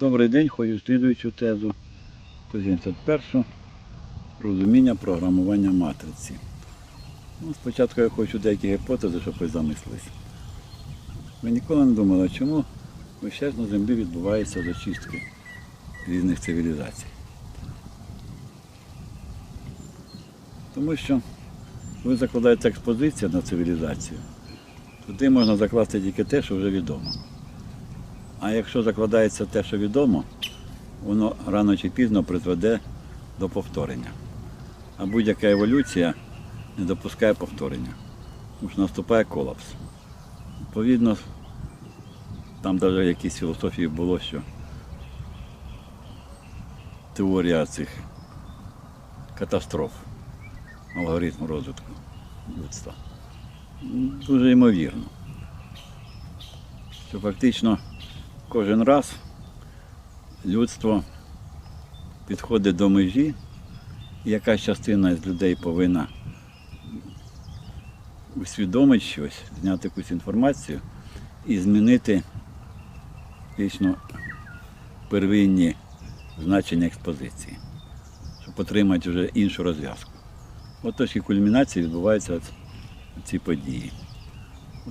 Добрий день, хочу слідуючу тезу. 171. Розуміння програмування матриці. Ну, спочатку я хочу деякі гіпотези, щоб ви замислилися. Ви ніколи не думали, чому весь на землі відбуваються зачистки різних цивілізацій. Тому що коли закладається експозиція на цивілізацію, туди можна закласти тільки те, що вже відомо. А якщо закладається те, що відомо, воно рано чи пізно призведе до повторення. А будь-яка еволюція не допускає повторення, тому наступає колапс. Відповідно, там навіть якісь філософії було, що теорія цих катастроф, алгоритм розвитку людства. Дуже ймовірно. Що фактично кожен раз людство підходить до межі, і якась частина з людей повинна усвідомити щось, зняти якусь інформацію і змінити фактично первинні значення експозиції, щоб отримати вже іншу розв'язку. От точки кульмінації відбуваються ці події.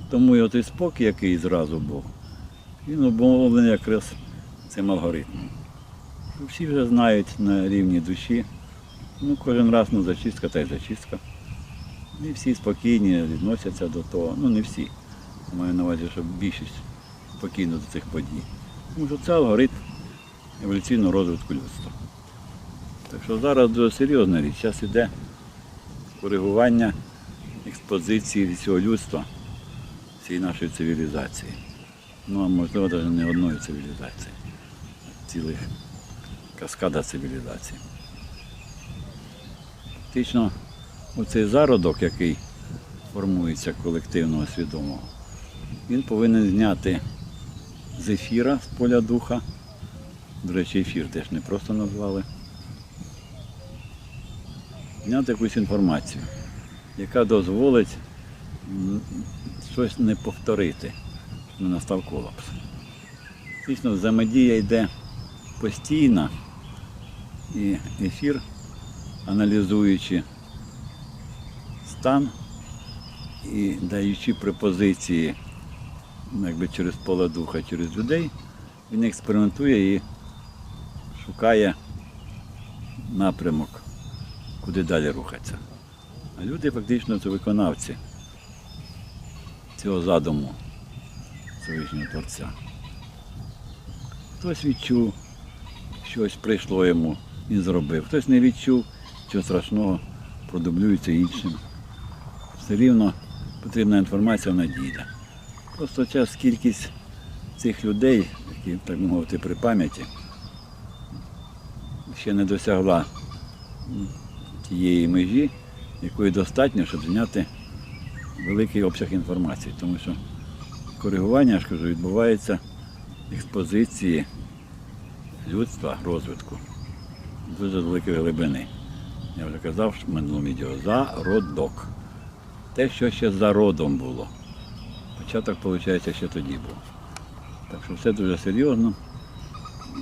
Тому і той спокій, який зразу був, він обумовлений якраз цим алгоритмом. Всі вже знають на рівні душі. Ну, кожен раз ну, зачистка та й зачистка. І всі спокійні відносяться до того. Ну не всі. Маю на увазі, що більшість спокійно до цих подій. Тому що це алгоритм еволюційного розвитку людства. Так що зараз дуже серйозна річ. Зараз іде коригування експозиції всього людства, всієї нашої цивілізації. Ну, а можливо, навіть не одної цивілізації, а цілих каскада цивілізацій. Фактично, оцей зародок, який формується колективного свідомого, він повинен зняти з ефіра, з поля духа. До речі, ефір теж не просто назвали. Зняти якусь інформацію, яка дозволить щось не повторити, не настав колапс. Фактично взаємодія йде постійна, і ефір, аналізуючи стан і даючи препозиції ну, якби через поле духа, через людей, він експериментує і шукає напрямок, куди далі рухатися. А люди фактично це виконавці цього задуму Всевишнього Творця. Хтось відчув, щось прийшло йому, він зробив. Хтось не відчув, що страшного, продублюється іншим. Все рівно потрібна інформація вона дійде. Просто час кількість цих людей, які, так би мовити, при пам'яті, ще не досягла тієї межі, якої достатньо, щоб зняти великий обсяг інформації. Тому що коригування, я ж кажу, відбувається експозиції людства, розвитку дуже великої глибини. Я вже казав в минулому відео зародок. Те, що ще за родом було. Початок, виходить, ще тоді був. Так що все дуже серйозно.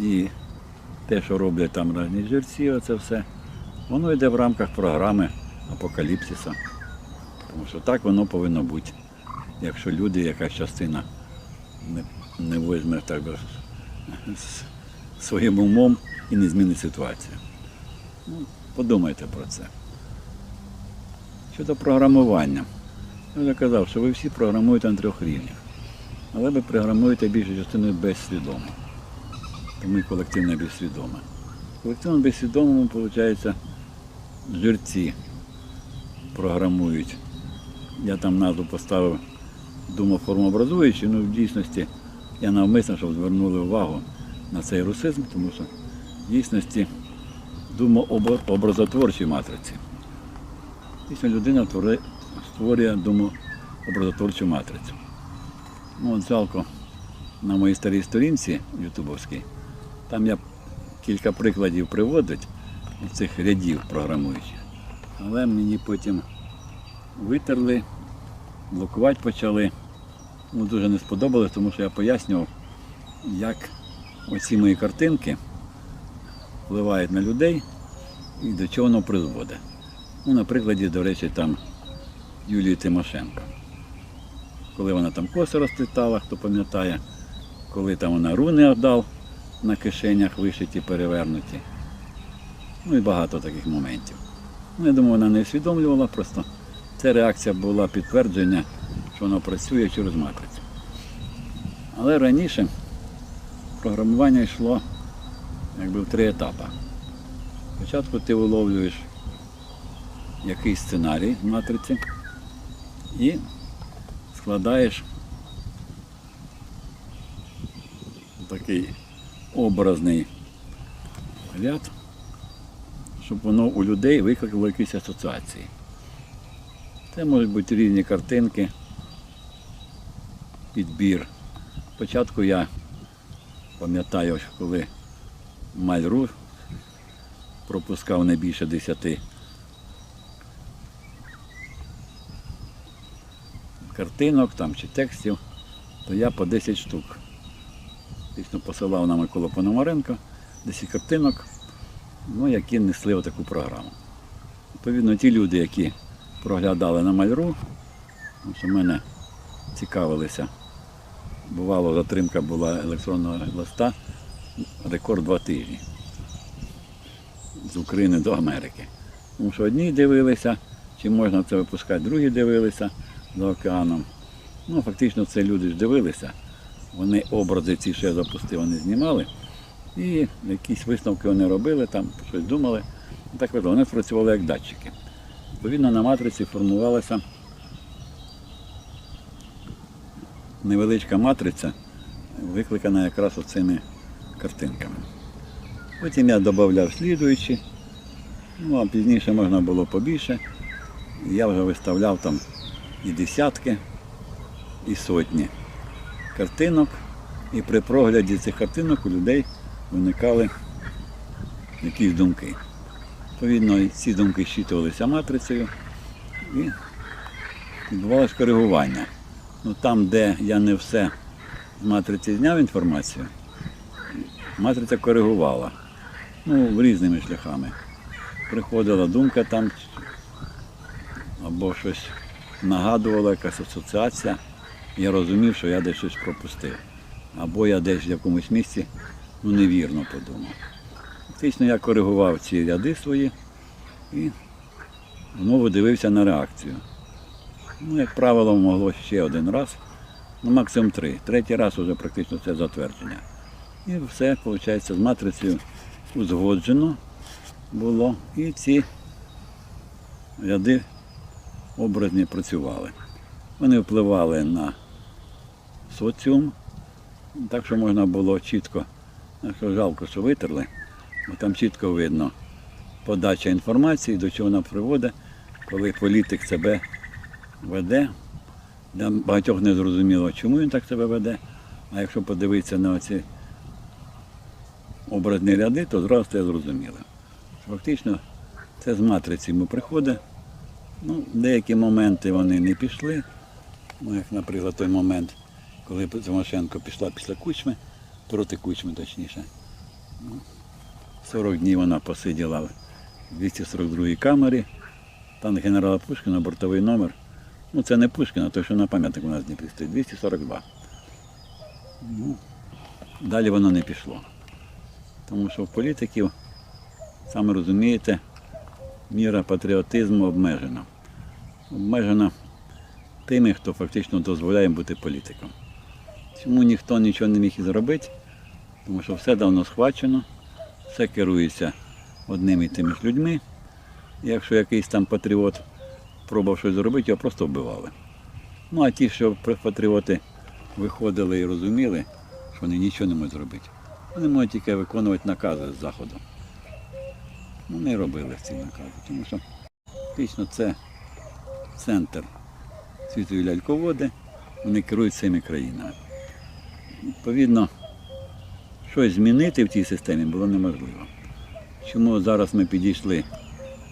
І те, що роблять там різні жерці, оце все, воно йде в рамках програми апокаліпсиса. Тому що так воно повинно бути. Якщо люди, якась частина не, не візьме так би, своїм умом і не змінить ситуацію. Ну, подумайте про це. Щодо програмування. Я вже казав, що ви всі програмуєте на трьох рівнях. Але ви програмуєте більшу частину безсвідомо. Тому і колективне безсвідоме. В колективному безсвідомому, виходить, жерці програмують. Я там назву поставив думоформообразуючий, ну в дійсності я навмисно, щоб звернули увагу на цей русизм, тому що в дійсності думообразотворчі матриці. Дійсно, людина створює думообразотворчу матрицю. Ну, от жалко на моїй старій сторінці ютубовській, там я кілька прикладів приводить цих рядів програмуючих. Але мені потім витерли, блокувати почали. Ну, дуже не сподобалось, тому що я пояснював, як оці мої картинки впливають на людей і до чого воно призводить. Ну, на прикладі, до речі, там Юлії Тимошенко. Коли вона там коси розплітала, хто пам'ятає, коли там вона руни отдав на кишенях вишиті, перевернуті. Ну і багато таких моментів. Ну, я думаю, вона не усвідомлювала, просто ця реакція була підтвердження, що воно працює через матрицю. Але раніше програмування йшло якби в три етапи. Спочатку ти виловлюєш якийсь сценарій в матриці і складаєш такий образний ряд, щоб воно у людей викликало якісь асоціації. Це можуть бути різні картинки, підбір. Спочатку я пам'ятаю, коли Мальру пропускав не більше десяти картинок там, чи текстів, то я по 10 штук. Дійсно посилав на Миколу Пономаренко 10 картинок, ну, які несли отаку програму. Відповідно, ті люди, які проглядали на Мальру, тому що мене цікавилися. Бувало, затримка була електронного листа, рекорд два тижні з України до Америки. Тому що одні дивилися, чи можна це випускати, другі дивилися за океаном. Ну, фактично, це люди ж дивилися. Вони образи ці, що я запустив, вони знімали. І якісь висновки вони робили, там щось думали. Так вийшло. Вони спрацювали як датчики. Відповідно, на матриці формувалася невеличка матриця, викликана якраз оцими картинками. Потім я додавав слідуючі, ну а пізніше можна було побільше. Я вже виставляв там і десятки, і сотні картинок. І при прогляді цих картинок у людей виникали якісь думки. Відповідно, ці думки щитувалися матрицею і відбувалось коригування. Ну, там, де я не все з матриці зняв інформацію, матриця коригувала. Ну, різними шляхами. Приходила думка там, або щось нагадувала, якась асоціація. Я розумів, що я десь щось пропустив. Або я десь в якомусь місці ну, невірно подумав. Фактично я коригував ці ряди свої і знову дивився на реакцію. Ну, як правило, могло ще один раз, ну максимум три. Третій раз вже практично це затвердження. І все, виходить, з матрицею узгоджено було. І ці ряди образні працювали. Вони впливали на соціум, так що можна було чітко, якщо жалко, що витерли, там чітко видно подача інформації, до чого вона приводить, коли політик себе веде. Для багатьох не зрозуміло, чому він так себе веде. А якщо подивитися на оці образні ряди, то зразу це зрозуміло. Фактично це з матриці йому приходить. Ну, деякі моменти вони не пішли. Ну, як, наприклад, той момент, коли Тимошенко пішла після кучми, проти кучми точніше. Ну, 40 днів вона посиділа в 242 камері. Там генерала Пушкіна, бортовий номер. Ну, це не Пушкіна, то що на пам'ятник у нас Дніпрі стоїть, 242. Ну, далі воно не пішло. Тому що в політиків, саме розумієте, міра патріотизму обмежена. Обмежена тими, хто фактично дозволяє бути політиком. Чому ніхто нічого не міг і зробити? Тому що все давно схвачено, все керується одними і тими ж людьми. Якщо якийсь там патріот пробував щось зробити, його просто вбивали. Ну а ті, що патріоти виходили і розуміли, що вони нічого не можуть зробити. Вони можуть тільки виконувати накази з заходу. Ну, робили ці накази, тому що фактично це центр світові ляльководи, вони керують цими країнами. Відповідно, щось змінити в цій системі було неможливо. Чому зараз ми підійшли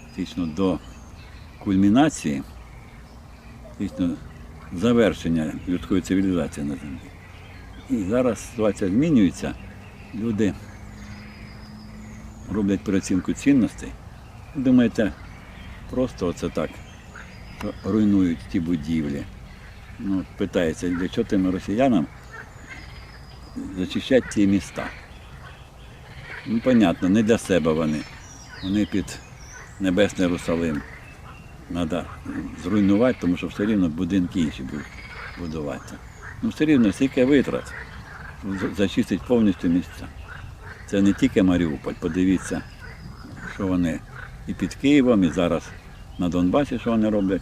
фактично до кульмінації, фактично завершення людської цивілізації на землі. І зараз ситуація змінюється, люди роблять переоцінку цінностей, думаєте, просто оце так руйнують ті будівлі. Ну, питається, для чого тим росіянам зачищати ті міста? Ну, понятно, не для себе вони. Вони під Небесний Русалим. Треба зруйнувати, тому що все рівно будинки інші будуть будуватися. Ну все рівно стільки витрат зачистить повністю місця. Це не тільки Маріуполь. Подивіться, що вони і під Києвом, і зараз на Донбасі, що вони роблять,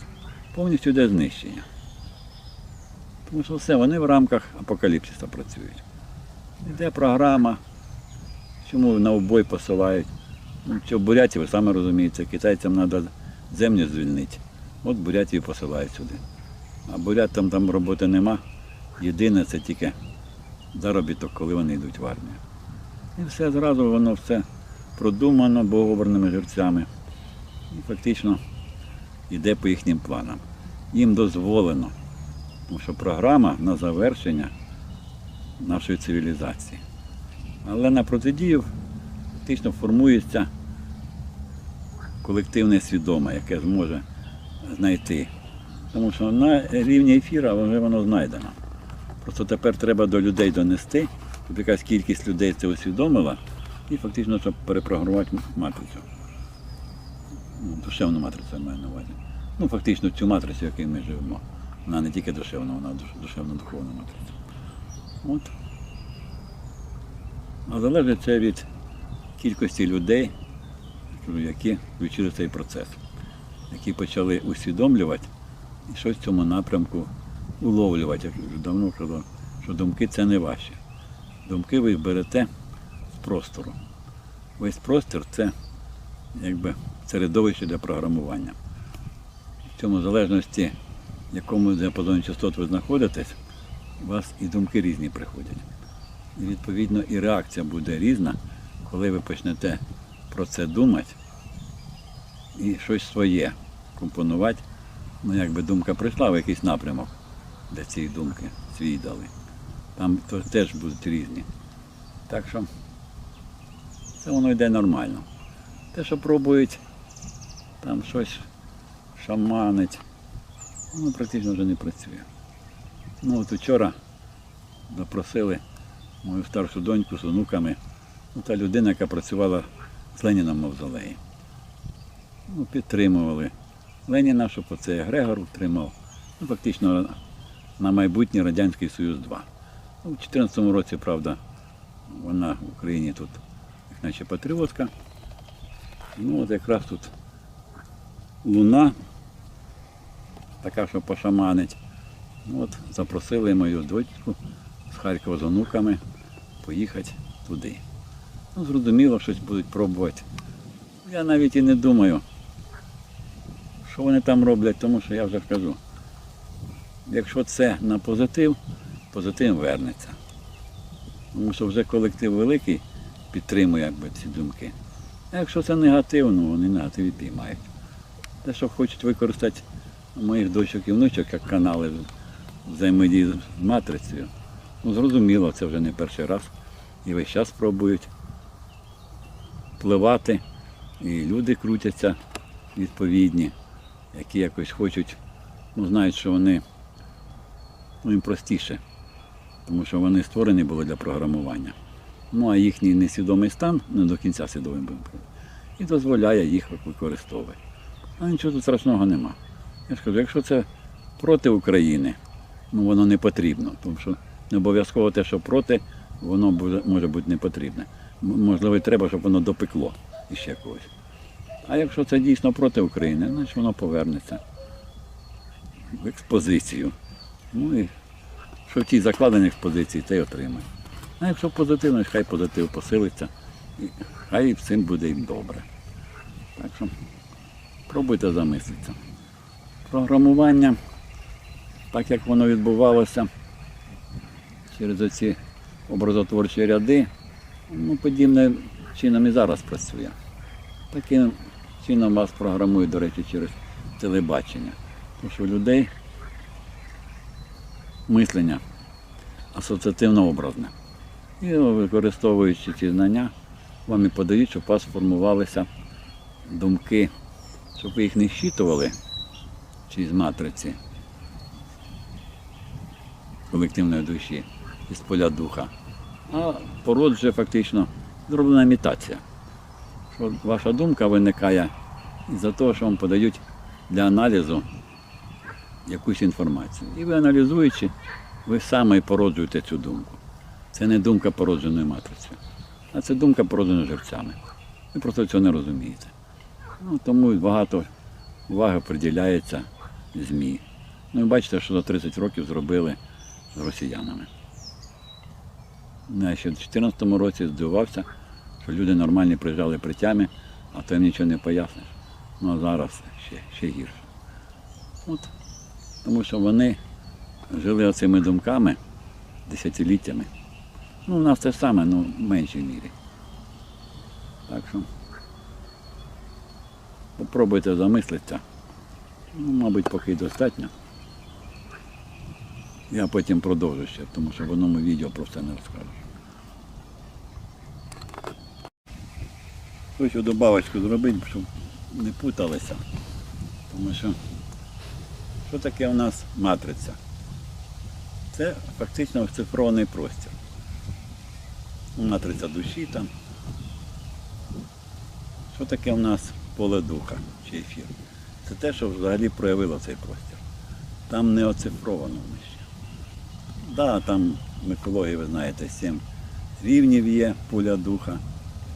повністю йде знищення. Тому що все, вони в рамках апокаліпсиса працюють. Йде програма, чому на обой посилають. Ну, Буряті, ви самі розумієте, китайцям треба землю звільнити. От Бурятію посилають сюди. А бурятам там роботи нема. Єдине це тільки заробіток, коли вони йдуть в армію. І все зразу воно все продумано боговорними жерцями. І фактично йде по їхнім планам. Їм дозволено, тому що програма на завершення нашої цивілізації. Але на протидію фактично формується колективне свідоме, яке зможе знайти. Тому що на рівні ефіра вже воно знайдено. Просто тепер треба до людей донести, щоб якась кількість людей це усвідомила і фактично щоб перепрограмувати матрицю. Ну, Душевну матрицю я маю на увазі. Ну, фактично цю матрицю, в якій ми живемо. Вона не тільки душевна, вона душевно-духовна матриця. От. А залежить це від кількості людей, які включили цей процес, які почали усвідомлювати і щось в цьому напрямку уловлювати. Я вже давно казав, що думки це не ваші. Думки ви берете з простору. Весь простір це якби середовище для програмування. В цьому залежності, в якому діапазоні частот ви знаходитесь, у вас і думки різні приходять. І відповідно і реакція буде різна, коли ви почнете про це думати і щось своє компонувати. Ну, якби думка прийшла в якийсь напрямок для цієї думки, свій дали. Там то теж будуть різні. Так що це воно йде нормально. Те, що пробують там щось шаманить, воно практично вже не працює. Ну от вчора запросили мою старшу доньку з онуками, ну, та людина, яка працювала з Леніном мавзолеї. Ну, підтримували Леніна, щоб оце Грегор утримав. Ну, фактично на майбутнє Радянський Союз 2. Ну, У 2014 році, правда, вона в Україні тут, як наче патріотка. Ну от якраз тут луна, така, що пошаманить. От запросили мою дочку з Харкова з онуками поїхати туди. Ну, зрозуміло, щось будуть пробувати. Я навіть і не думаю, що вони там роблять, тому що я вже кажу, якщо це на позитив, позитив вернеться. Тому що вже колектив великий підтримує якби, ці думки. А якщо це негатив, ну вони негатив і піймають. Те, що хочуть використати моїх дочок і внучок як канали взаємодії з матрицею, ну зрозуміло, це вже не перший раз. І весь час пробують впливати. І люди крутяться відповідні, які якось хочуть, ну знають, що вони ну, їм простіше, тому що вони створені були для програмування. Ну а їхній несвідомий стан не до кінця свідомий був. І дозволяє їх використовувати. А нічого тут страшного нема. Я ж кажу, якщо це проти України, ну воно не потрібно, тому що не обов'язково те, що проти, воно може бути не потрібне. Можливо, треба, щоб воно допекло іще когось. А якщо це дійсно проти України, значить воно повернеться в експозицію. Ну і що в тій закладеній експозиції, те й отримає. А якщо позитивно, хай позитив посилиться, і хай всім буде їм добре. Так що пробуйте замислитися. Програмування, так як воно відбувалося через оці образотворчі ряди, ну, подібним чином і зараз працює. Таким чином вас програмують, до речі, через телебачення. Тому що у людей мислення асоціативно образне. І використовуючи ці знання, вам і подають, щоб у вас формувалися думки, щоб ви їх не щитували чи з матриці колективної душі, із поля духа, а породжує фактично зроблена імітація. Що ваша думка виникає із-за того, що вам подають для аналізу якусь інформацію. І ви аналізуючи, ви саме породжуєте цю думку. Це не думка породженою матрицею, а це думка породжена живцями. Ви просто цього не розумієте. Ну, тому багато уваги приділяється ЗМІ. Ну, і бачите, що за 30 років зробили росіянами. Я ще в 2014 році здивувався, що люди нормальні приїжджали при тямі, а то їм нічого не поясниш. Ну а зараз ще, ще гірше. От. Тому що вони жили оцими думками десятиліттями. Ну, у нас те саме, ну в меншій мірі. Так що попробуйте замислитися. Ну, мабуть, поки достатньо. Я потім продовжу ще, тому що в одному відео про це не розкажу. Хочу добавочку зробити, щоб не путалися. Тому що що таке у нас матриця? Це фактично оцифрований простір. Матриця душі там. Що таке у нас поле духа чи ефір? Це те, що взагалі проявило цей простір. Там не оцифровано ще. Там в міфології, ви знаєте, сім рівнів є поля духа.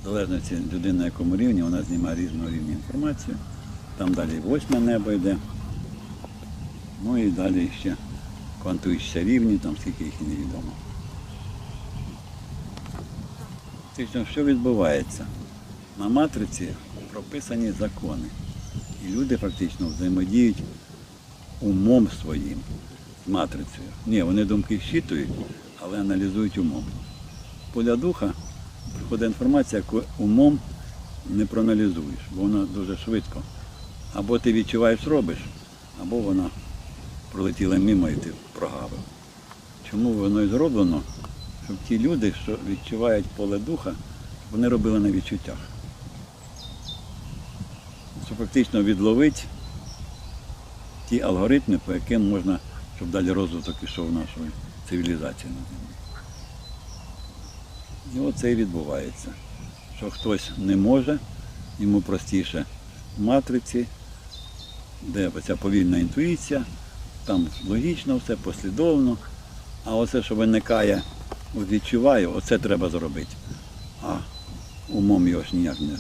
В залежності людини на якому рівні, вона знімає різного рівня інформацію. Там далі восьме небо йде. Ну і далі ще квантуючіся рівні, там скільки їх і невідомо. Фактично, що відбувається? На матриці прописані закони. І люди фактично взаємодіють умом своїм матрицею. Ні, вони думки щитують, але аналізують умом. Поля духа приходить інформація, яку умом не проаналізуєш, бо вона дуже швидко. Або ти відчуваєш, робиш, або вона пролетіла мимо і ти прогавив. Чому воно і зроблено? Щоб ті люди, що відчувають поле духа, вони робили на відчуттях. Що фактично відловить ті алгоритми, по яким можна, щоб далі розвиток пішов нашої цивілізації на землі. І оце і відбувається. Що хтось не може, йому простіше в матриці, де ця повільна інтуїція, там логічно все, послідовно. А оце, що виникає, відчуваю, оце треба зробити. А умом його ж ніяк не,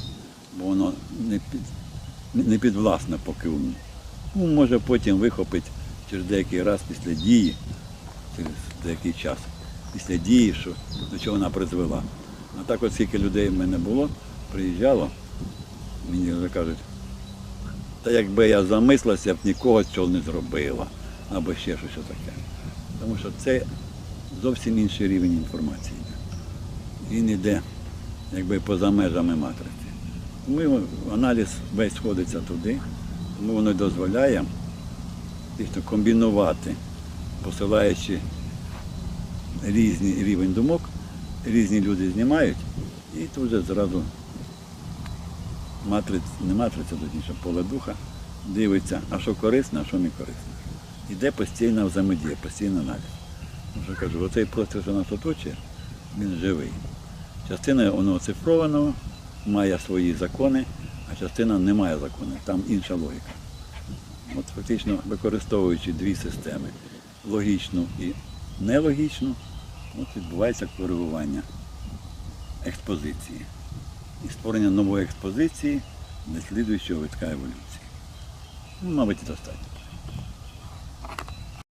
бо воно не, під, не підвласне поки уму. Ум може потім вихопити через деякий раз після дії, через деякий час, після дії, що, до чого вона призвела. А так от скільки людей в мене було, приїжджало, мені вже кажуть, та якби я замислився, я б нікого цього не зробила, або ще щось таке. Тому що це зовсім інший рівень інформації. Він йде якби поза межами матриці. Тому аналіз весь сходиться туди, тому воно дозволяє фактично комбінувати, посилаючи різний рівень думок, різні люди знімають, і тут же зразу матриця, не матриця, точніше, поле духа, дивиться, а що корисне, а що не корисне. Іде постійна взаємодія, постійний аналіз. Що кажу, оцей простір, що нас оточує, він живий. Частина воно оцифровано, має свої закони, а частина не має законів, там інша логіка. От фактично використовуючи дві системи логічну і нелогічну, от відбувається коригування експозиції. І створення нової експозиції для слідуючого витка еволюції. Ну, мабуть, і достатньо.